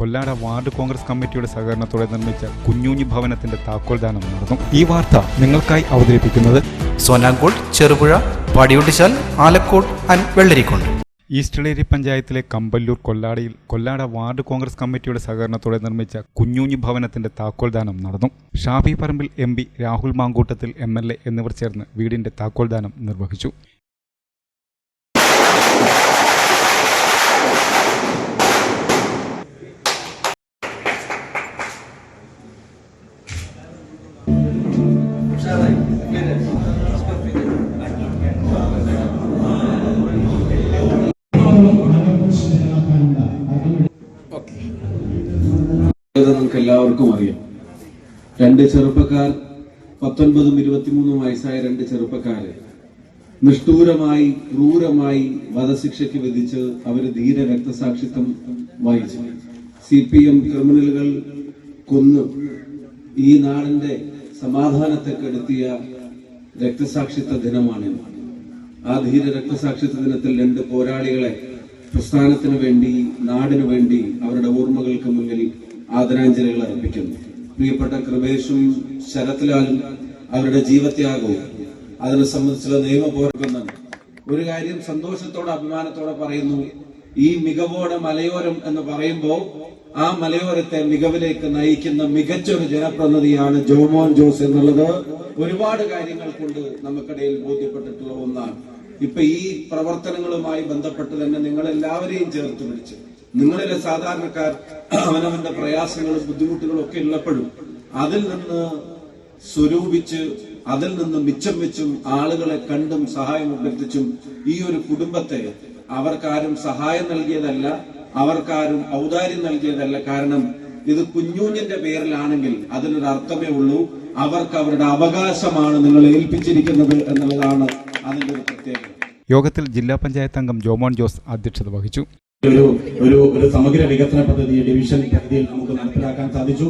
Kollada ward Congress കമ്മിറ്റിയുടെ സഹകരണത്തോടെ നിർമ്മിച്ച കുഞ്ഞൂഞ്ഞി ഭവനത്തിന്റെ താക്കോൽദാനം നടന്നു. ഈ വാർത്ത നിങ്ങൾക്കായി അവതരിപ്പിക്കുന്നത് സോനാങ്കോട് ചെറുപുഴ പാടിയൊട്ടിച്ചാൽ ആലക്കോട് ആൻഡ് വെള്ളരിക്കുണ്ട് ഈസ്റ്റ്ലേരി പഞ്ചായത്തിലെ കമ്പല്ലൂർ കൊല്ലാടയിൽ കൊല്ലാട വാർഡ് കോൺഗ്രസ് കമ്മിറ്റിയുടെ സഹകരണത്തോടെ നിർമ്മിച്ച കുഞ്ഞൂഞ്ഞി ഭവനത്തിന്റെ താക്കോൽദാനം നടന്നു. Shafi Parambil M P Rahul Mamkootathil M L A എന്നിവർ ചേർന്ന് വീടിന്റെ താക്കോൽദാനം നിർവഹിച്ചു. നമുക്ക് എല്ലാവർക്കും അറിയാം. രണ്ട് ചെറുപ്പക്കാർ പത്തൊൻപതും ഇരുപത്തിമൂന്നും വയസ്സായ രണ്ട് ചെറുപ്പക്കാര് നിഷ്ഠൂരമായി ക്രൂരമായി വധശിക്ഷയ്ക്ക് വിധിച്ച് അവർ ധീര രക്തസാക്ഷിത്വം വഹിച്ചു. സി പി എം ക്രിമിനലുകൾ കൊന്നു ഈ നാടിന്റെ സമാധാനത്തെ കെടുത്തിയ രക്തസാക്ഷിത്വ ദിനമാണ് ആ ധീര രക്തസാക്ഷിത്വ ദിനത്തിൽ രണ്ട് പോരാളികളെ പ്രസ്ഥാനത്തിന് വേണ്ടി നാടിനു വേണ്ടി അവരുടെ ഓർമ്മകൾക്ക് മുന്നിൽ ആദരാഞ്ജലികൾ അർപ്പിക്കുന്നു. പ്രിയപ്പെട്ട കൃപേഷും ശരത്ലാലും അവരുടെ ജീവത്യാഗവും അതിനെ സംബന്ധിച്ചുള്ള നിയമ ഒരു കാര്യം സന്തോഷത്തോടെ അഭിമാനത്തോടെ പറയുന്നു. ഈ മികവോടെ മലയോരം എന്ന് പറയുമ്പോൾ ആ മലയോരത്തെ മികവിലേക്ക് നയിക്കുന്ന മികച്ചൊരു ജനപ്രതിനിധിയാണ് ജോമോൻ ജോസ് എന്നുള്ളത്. ഒരുപാട് കാര്യങ്ങൾ കൊണ്ട് നമുക്കിടയിൽ ബോധ്യപ്പെട്ടിട്ടുള്ള ഒന്നാണ്. ഇപ്പൊ ഈ പ്രവർത്തനങ്ങളുമായി ബന്ധപ്പെട്ട് തന്നെ നിങ്ങൾ എല്ലാവരെയും ചേർത്ത് പിടിച്ച് നിങ്ങളിലെ സാധാരണക്കാർ അവനവന്റെ പ്രയാസങ്ങളും ബുദ്ധിമുട്ടുകളും ഒക്കെ ഉള്ളപ്പോഴും അതിൽ നിന്ന് സ്വരൂപിച്ച് അതിൽ നിന്ന് മിച്ചം വെച്ചും ആളുകളെ കണ്ടും സഹായം അഭ്യർത്ഥിച്ചും ഈ ഒരു കുടുംബത്തെ അവർക്കാരും സഹായം നൽകിയതല്ല അവർക്കാരും ഔദാര്യം നൽകിയതല്ല. കാരണം ഇത് കുഞ്ഞൂഞ്ഞിന്റെ പേരിലാണെങ്കിൽ അതിനൊരു അർത്ഥമേ ഉള്ളൂ. അവർക്ക് അവരുടെ അവകാശമാണ് നിങ്ങൾ ഏൽപ്പിച്ചിരിക്കുന്നത് എന്നുള്ളതാണ് അതിന്റെ ഒരു പ്രത്യേകത. യോഗത്തിൽ ജില്ലാ പഞ്ചായത്ത് അംഗം ജോമോൻ ജോസ് അധ്യക്ഷത വഹിച്ചു. ഒരു ഒരു ഒരു സമഗ്ര വികസന പദ്ധതി ഡിവിഷൻ പദ്ധതിയിൽ നമുക്ക് നടപ്പിലാക്കാൻ സാധിച്ചു.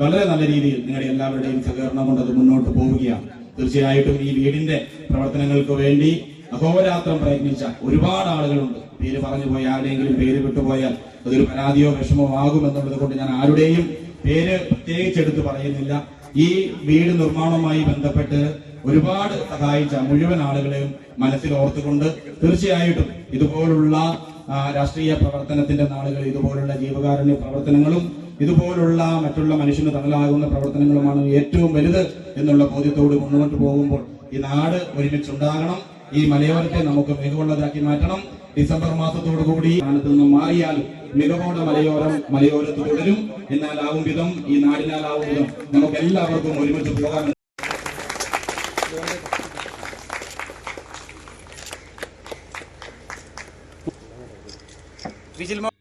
വളരെ നല്ല രീതിയിൽ നിങ്ങളുടെ എല്ലാവരുടെയും സഹകരണം കൊണ്ട് അത് മുന്നോട്ട് പോവുകയാണ്. തീർച്ചയായിട്ടും ഈ വീടിന്റെ പ്രവർത്തനങ്ങൾക്ക് വേണ്ടി അഹോരാത്രം പ്രയത്നിച്ച ഒരുപാട് ആളുകളുണ്ട്. പേര് പറഞ്ഞു പോയാൽ ആരുടെയെങ്കിലും പേര് വിട്ടുപോയാൽ അതൊരു പരാതിയോ വിഷമോ ആകുമെന്നുള്ളത് കൊണ്ട് ഞാൻ ആരുടെയും പേര് പ്രത്യേകിച്ച് എടുത്ത് പറയുന്നില്ല. ഈ വീട് നിർമ്മാണവുമായി ബന്ധപ്പെട്ട് ഒരുപാട് സഹായിച്ച മുഴുവൻ ആളുകളെയും മനസ്സിൽ ഓർത്തുകൊണ്ട് തീർച്ചയായിട്ടും ഇതുപോലുള്ള രാഷ്ട്രീയ പ്രവർത്തനത്തിന്റെ നാളുകൾ ഇതുപോലുള്ള ജീവകാരുണ്യ പ്രവർത്തനങ്ങളും ഇതുപോലുള്ള മറ്റുള്ള മനുഷ്യന് തണലാകുന്ന പ്രവർത്തനങ്ങളുമാണ് ഏറ്റവും വലുത് എന്നുള്ള ബോധ്യത്തോട് മുന്നോട്ട് പോകുമ്പോൾ ഈ നാട് ഒരുമിച്ചുണ്ടാകണം. ഈ മലയോരത്തെ നമുക്ക് മികവുള്ളതാക്കി മാറ്റണം. ഡിസംബർ മാസത്തോടു കൂടി സ്ഥാനത്ത് നിന്നും മാറിയാൽ മികവോടെ മലയോരം മലയോരത്ത് തുടരും. എന്നാലാവും വിധം ഈ നാടിനാലാവും വിധം നമുക്ക് എല്ലാവർക്കും ഒരുമിച്ച് പോകാൻ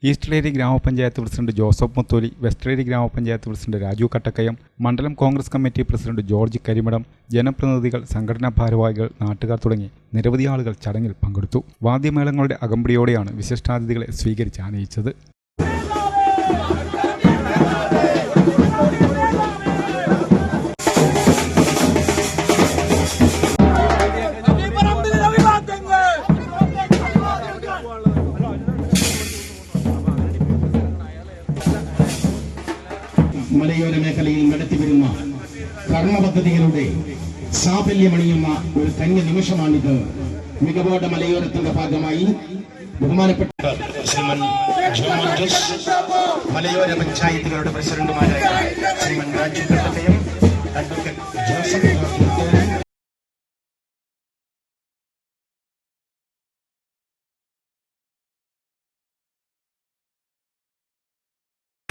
ഈസ്റ്റ്ലേരി ഗ്രാമപഞ്ചായത്ത് പ്രസിഡന്റ് ജോസഫ് മുത്തോലി വെസ്റ്റ്ലേരി ഗ്രാമപഞ്ചായത്ത് പ്രസിഡന്റ് രാജു കട്ടക്കയം മണ്ഡലം Congress committee president George Karimadam ജനപ്രതിനിധികൾ സംഘടനാ ഭാരവാഹികൾ നാട്ടുകാർ തുടങ്ങി നിരവധി ആളുകൾ ചടങ്ങിൽ പങ്കെടുത്തു. വാദ്യമേളങ്ങളുടെ അകമ്പടിയോടെയാണ് വിശിഷ്ടാതിഥികളെ സ്വീകരിച്ച് ആനയിച്ചത്. മലയോര മേഖലയിൽ നടത്തിവരുന്ന കർമ്മ പദ്ധതികളുടെ സാഫല്യമണിയുന്ന ഒരു കന്യ നിമിഷമാണിത്. മികവോടെ മലയോരത്തിന്റെ ഭാഗമായി ബഹുമാനപ്പെട്ട ശ്രീമൻ മലയോര പഞ്ചായത്തുകളുടെ പ്രസിഡന്റുമാരായ ശ്രീമൻ രാജ്യം അഡ്വക്കേറ്റ്